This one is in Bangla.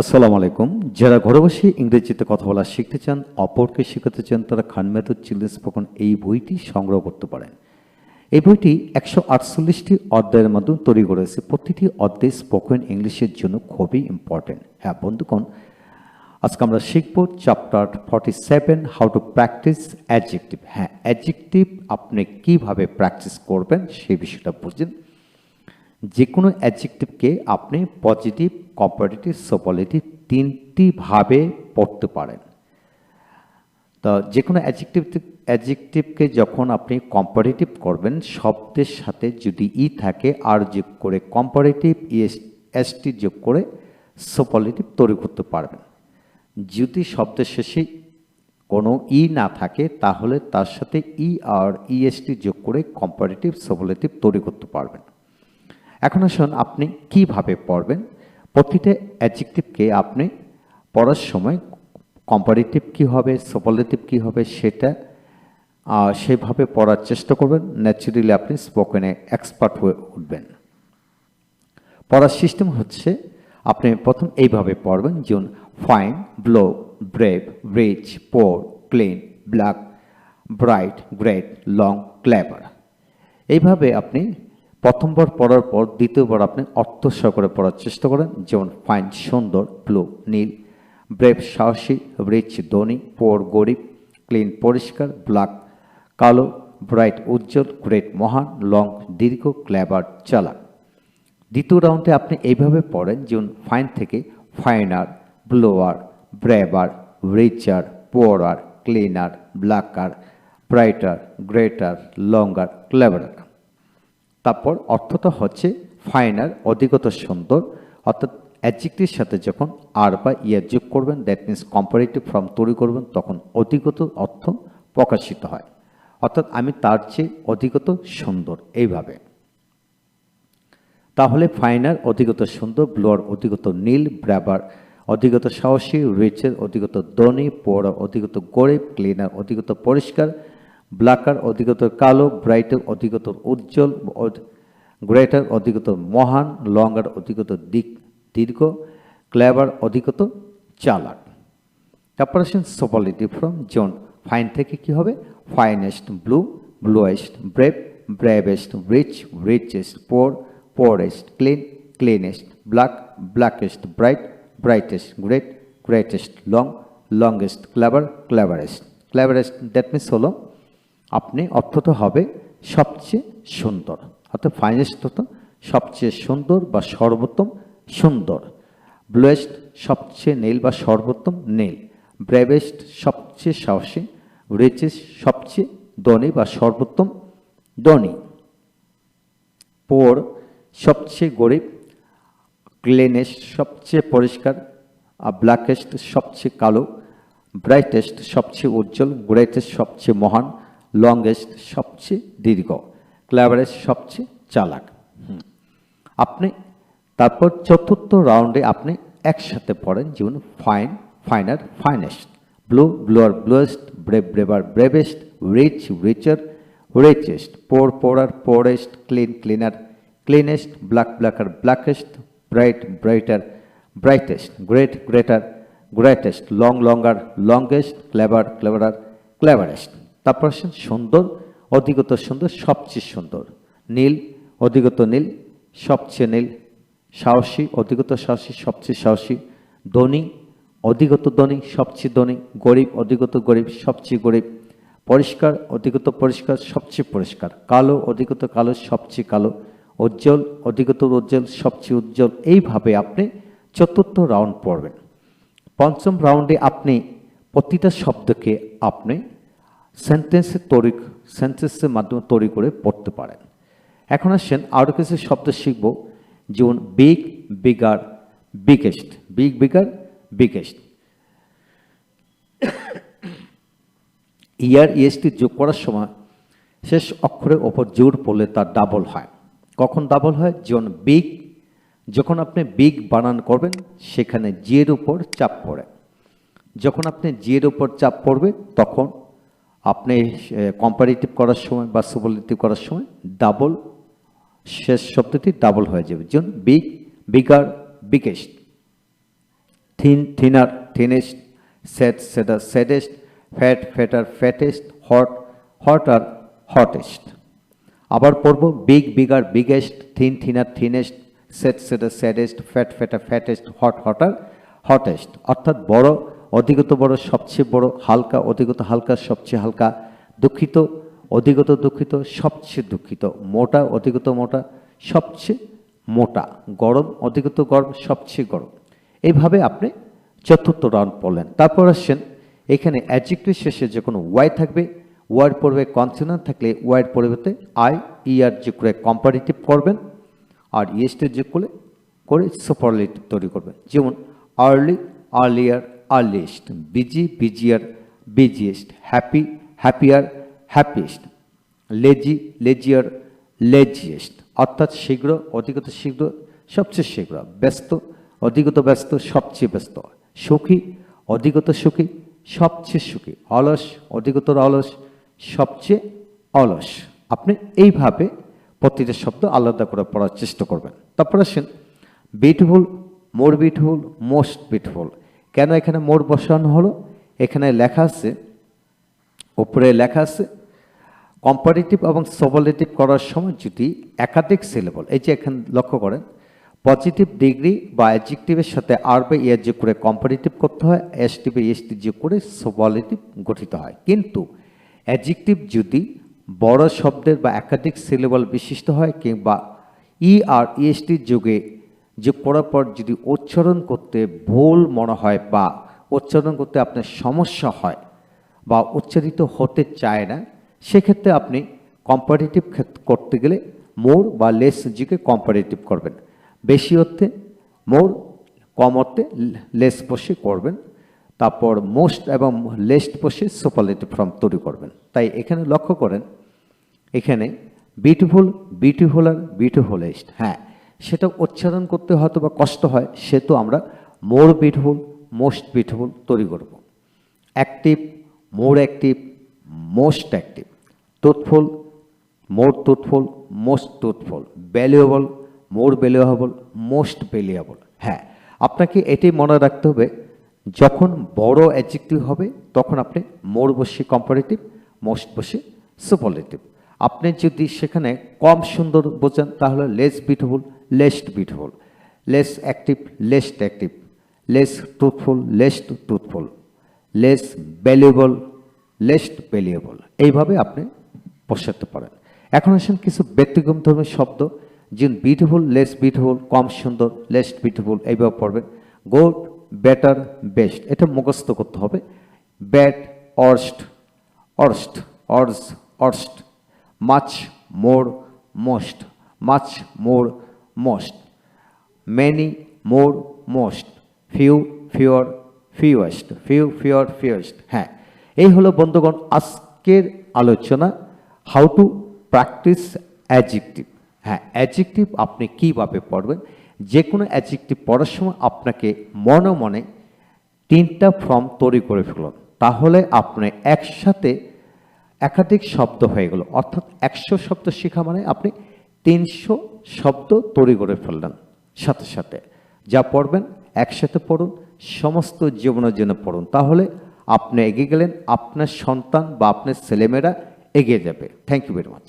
আসসালামু আলাইকুম। যারা ঘরে বসে ইংরেজিতে কথা বলা শিখতে চান, অপরকে শেখাতে চান, তারা খান মেথড চিলড্রেন স্পোকন এই বইটি সংগ্রহ করতে পারেন। এই বইটি একশো আটচল্লিশটি অধ্যায়ের মাধ্যমে তৈরি করেছে প্রতিটি অধ্যায় স্পোকেন ইংলিশের জন্য খুবই ইম্পর্টেন্ট হ্যাঁ বন্ধুগণ, আজকে আমরা শিখব chapter forty seven how to practice adjective হ্যাঁ অ্যাডজেক্টিভ আপনি কীভাবে প্র্যাকটিস করবেন সেই বিষয়টা বুঝেন। যে কোনো অ্যাডজেক্টিভকে আপনি পজিটিভ কম্পারেটিভ সুপারলেটিভ তিনটিভাবে পড়তে পারেন। তো যে কোনো অ্যাডজেক্টিভ অ্যাডজেক্টিভকে যখন আপনি কম্পারেটিভ করবেন, শব্দের সাথে যদি ই থাকে, আর যোগ করে কম্পারেটিভ ইএস এসটি যোগ করে সুপারলেটিভ তৈরি করতে পারবেন। যদি শব্দের শেষে কোনো ই না থাকে, তাহলে তার সাথে ই আর ইএসটি যোগ করে কম্পারেটিভ সুপারলেটিভ তৈরি করতে পারবেন। এখন আসুন আপনি কীভাবে পড়বেন? প্রতিটা অ্যাডজেক্টিভকে আপনি পড়ার সময় কম্পারেটিভ কী হবে সুপারলেটিভ কী হবে সেটা সেভাবে পড়ার চেষ্টা করবেন। ন্যাচারালি আপনি স্পোকেনে এক্সপার্ট হয়ে উঠবেন। পড়ার সিস্টেম হচ্ছে, আপনি প্রথম এইভাবে পড়বেন, যেমন fine blue brave rich poor clean black bright great long clever এইভাবে আপনি প্রথমবার পড়ার পর দ্বিতীয়বার আপনি অর্থ সহকারে পড়ার চেষ্টা করেন। যেমন ফাইন, সুন্দর, ব্লু, নীল, ব্রেভ, সাহসী, রিচ, ধনী, পোর, গরিব, ক্লিন, পরিষ্কার, ব্ল্যাক, কালো, ব্রাইট, উজ্জ্বল, গ্রেট, মহান, লং, দীর্ঘ, ক্লেভার, চালাক। দ্বিতীয় রাউন্ডে আপনি এইভাবে পড়েন, যেমন ফাইন থেকে finer, bluer, braver, richer, poorer, cleaner, blacker, brighter, greater, longer, cleverer. তারপর অর্থটা হচ্ছে ফাইনার অধিকত সুন্দর, অর্থাৎ অ্যাডজেক্টিভের সাথে যখন আর বা ইয়ার যোগ করবেন দ্যাট মিনস কম্পারেটিভ ফর্ম তৈরি করবেন, তখন অধিকত অর্থ প্রকাশিত হয়। অর্থাৎ আমি তার চেয়ে অধিকত সুন্দর এইভাবে। তাহলে ফাইনার অধিকত সুন্দর, ব্লোয়ার অধিকত নীল ব্র্যাবার অধিকত সাহসী, রিচের অধিকত ধনী পোড়া অধিকত গরিব, ক্লিনার অধিকত পরিষ্কার ব্ল্যাকার অধিকত কালো ব্রাইটার অধিকত উজ্জ্বল গ্রেটার অধিকত মহান লঙ্গার অধিকত দিক দীর্ঘ ক্লেভার অধিকত চালাক তারপর আসেন সুপারলেটিভ ফ্রম জোন ফাইন থেকে কি হবে finest blue bluest brave bravest rich richest poor poorest, clean, cleanest, black blackest, bright brightest great greatest, long longest, clever, cleverest. cleverest that means হলো আপনি অর্থত হবে সবচেয়ে সুন্দর। অর্থাৎ ফাইনেস্ট সবচেয়ে সুন্দর বা সর্বোত্তম সুন্দর। ব্লুয়েস্ট সবচেয়ে নীল বা সর্বোত্তম নীল। ব্রেভেস্ট সবচেয়ে সাহসী। রিচেস্ট সবচেয়ে ধনী বা সর্বোত্তম ধনী। পোর সবচেয়ে গরিব। ক্লিনেস্ট সবচেয়ে পরিষ্কার। আর ব্ল্যাকেস্ট সবচেয়ে কালো। ব্রাইটেস্ট সবচেয়ে উজ্জ্বল। গ্রেটেস্ট সবচেয়ে মহান। লংগেস্ট সবচেয়ে দীর্ঘ ক্ল্যাভারেস্ট সবচেয়ে চালাক। আপনি তারপর চতুর্থ রাউন্ডে আপনি একসাথে পড়েন যেমন fine finer finest blue bluer bluest brave braver bravest rich richer richest poor poorer poorest clean cleaner cleanest, black, blacker, blackest, bright, brighter, brightest, great, greater, greatest, long, longer, longest, clever, cleverer, cleverest. তারপর আসেন সুন্দর অধিকত সুন্দর, সবচেয়ে সুন্দর। নীল অধিকত নীল, সবচেয়ে নীল। সাহসী অধিকত সাহসী, সবচেয়ে সাহসী। ধনী অধিগত ধনী, সবচেয়ে ধনী। গরিব অধিগত গরিব, সবচেয়ে গরিব। পরিষ্কার অধিগত পরিষ্কার, সবচেয়ে পরিষ্কার। কালো অধিগত কালো, সবচেয়ে কালো। উজ্জ্বল অধিগত উজ্জ্বল, সবচেয়ে উজ্জ্বল। এইভাবে আপনি চতুর্থ রাউন্ড পড়বেন। পঞ্চম রাউন্ডে আপনি প্রতিটা শব্দকে আপনি সেন্টেন্সে তৈরি সেন্টেন্সের মাধ্যমে তৈরি করে পড়তে পারেন। এখন আসছেন আরও কিছু শব্দ শিখব, যেমন big bigger biggest big bigger biggest er E S T যোগ করার সময় শেষ অক্ষরের ওপর জোর পড়লে তার ডাবল হয়। কখন ডাবল হয়? যেমন বিগ যখন আপনি বিগ বানান করবেন, সেখানে জিয়ের উপর চাপ পড়ে। যখন আপনি জিয়ের উপর চাপ পড়বে, তখন আপনি কম্পারেটিভ করার সময় বা সুপারলেটিভ করার সময় ডাবল শেষ শব্দটি ডাবল হয়ে যাবে। যেমন big bigger biggest thin thinner thinnest sad sadder saddest fat fatter fattest hot hotter hottest আবার পড়ব big bigger biggest thin thinner thinnest sad sadder saddest fat fatter fattest hot hotter hottest অর্থাৎ বড় অধিকত বড়, সবচেয়ে বড়, হালকা অধিকত হালকা, সবচেয়ে হালকা, দুঃখিত, অধিগত, দুঃখিত, সবচেয়ে দুঃখিত, মোটা অধিকত মোটা, সবচেয়ে মোটা, গরম অধিকত গরম, সবচেয়ে গরম। এইভাবে আপনি চতুর্থ রাউন্ড পড়লেন। তারপর আসছেন, এখানে অ্যাডজেক্টিভ শেষে যে কোনো ওয়াই থাকবে ওয়ার্ড পড়বে কনসোনান্ট থাকলে ওয়ার্ড পরিবর্তে আই ইয়ার যোগ করে কম্পারেটিভ করবেন আর ইয়েস্টের যোগ করে করে সুপারলেটিভ তৈরি করবেন। যেমন early earlier earliest busy busier busiest happy happier happiest lazy lazier laziest অর্থাৎ শীঘ্র, অধিকত শীঘ্র, সবচেয়ে শীঘ্র, ব্যস্ত, অধিকত ব্যস্ত, সবচেয়ে ব্যস্ত, সুখী, অধিকত সুখী, সবচেয়ে সুখী, অলস, অধিকতর অলস, সবচেয়ে অলস। আপনি এইভাবে প্রতিটা শব্দ আলাদা করে পড়ার চেষ্টা করবেন। তারপর আসেন beautiful more beautiful most beautiful কেন এখানে মোর বসানো হলো? এখানে লেখা আছে, উপরে লেখা আছে কম্পারেটিভ এবং সবলেটিভ করার সময় যদি একাধিক সিলেবল এই যে এখানে লক্ষ্য করেন পজিটিভ ডিগ্রি বা অ্যাডজেক্টিভের সাথে আর বা ইয়ার যোগ করে কম্পারেটিভ করতে হয় এসটিভে এসটি যোগ করে সবলেটিভ গঠিত হয়। কিন্তু অ্যাডজেক্টিভ যদি বড় শব্দের বা একাধিক সিলেবল বিশিষ্ট হয় কিংবা ই আর ইএসটির যুগে যোগ করার পর যদি উচ্চারণ করতে ভুল মনে হয় বা উচ্চারণ করতে আপনার সমস্যা হয় বা উচ্চারিত হতে চায় না, সেক্ষেত্রে আপনি কম্পারেটিভ করতে গেলে মোর বা লেস জিকে কম্পারেটিভ করবেন। বেশি অর্থে মোর কম অর্থে লেস বসে করবেন। তারপর মোস্ট এবং লেস্ট বসে সুপারলেটিভ ফর্ম তৈরি করবেন। তাই এখানে লক্ষ্য করেন, এখানে বিউটিফুল বিউটিফুল আর বিউটিফুলেস্ট হ্যাঁ। সেটা উচ্চারণ করতে হয়তো বা কষ্ট হয়, সে তো আমরা মোর বিউটিফুল মোস্ট বিউটিফুল তৈরি করব। Active, more active, most active. Truthful more truthful most truthful valuable, more valuable, most valuable. হ্যাঁ আপনাকে এটাই মনে রাখতে হবে, যখন বড় অ্যাডজেক্টিভ হবে, তখন আপনি মোর বসে কম্পারেটিভ মোস্ট বসে সুপারলেটিভ আপনি যদি সেখানে কম সুন্দর বোঝান, তাহলে less beautiful least beautiful less active least active less truthful least truthful less valuable least valuable এইভাবে আপনি বসাতে পারেন এখন আসেন কিছু ব্যক্তিগত ধর্মের শব্দ যেমন বিউটিফুল লেস বিউটিফুল কম সুন্দর লেস্ট বিউটিফুল এইভাবে পড়বেন গুড বেটার বেস্ট এটা মুখস্থ করতে হবে। Bad worst worst worse worst much more most much more most many more most few fewer fewest few fewer fewest হ্যাঁ এই হলো বন্ধুগণ আজকের আলোচনা হাউ টু প্র্যাকটিস অ্যাডজেক্টিভ হ্যাঁ অ্যাডজেক্টিভ আপনি কীভাবে পড়বেন? যে কোনো অ্যাডজেক্টিভ পড়ার সময় আপনাকে মনে মনে তিনটা ফর্ম তৈরি করে ফেলুন। তাহলে আপনি একসাথে একাধিক শব্দ হয়ে গেল। অর্থাৎ একশো শব্দ শেখা মানে আপনি তিনশো শব্দ তৈরি করে ফেললেন সাথে সাথে। যা পড়বেন, একসাথে পড়ুন, সমস্ত জীবনের জন্য পড়ুন। তাহলে আপনি এগিয়ে গেলেন, আপনার সন্তান বা আপনার ছেলেমেয়েরা এগিয়ে যাবে। Thank you very much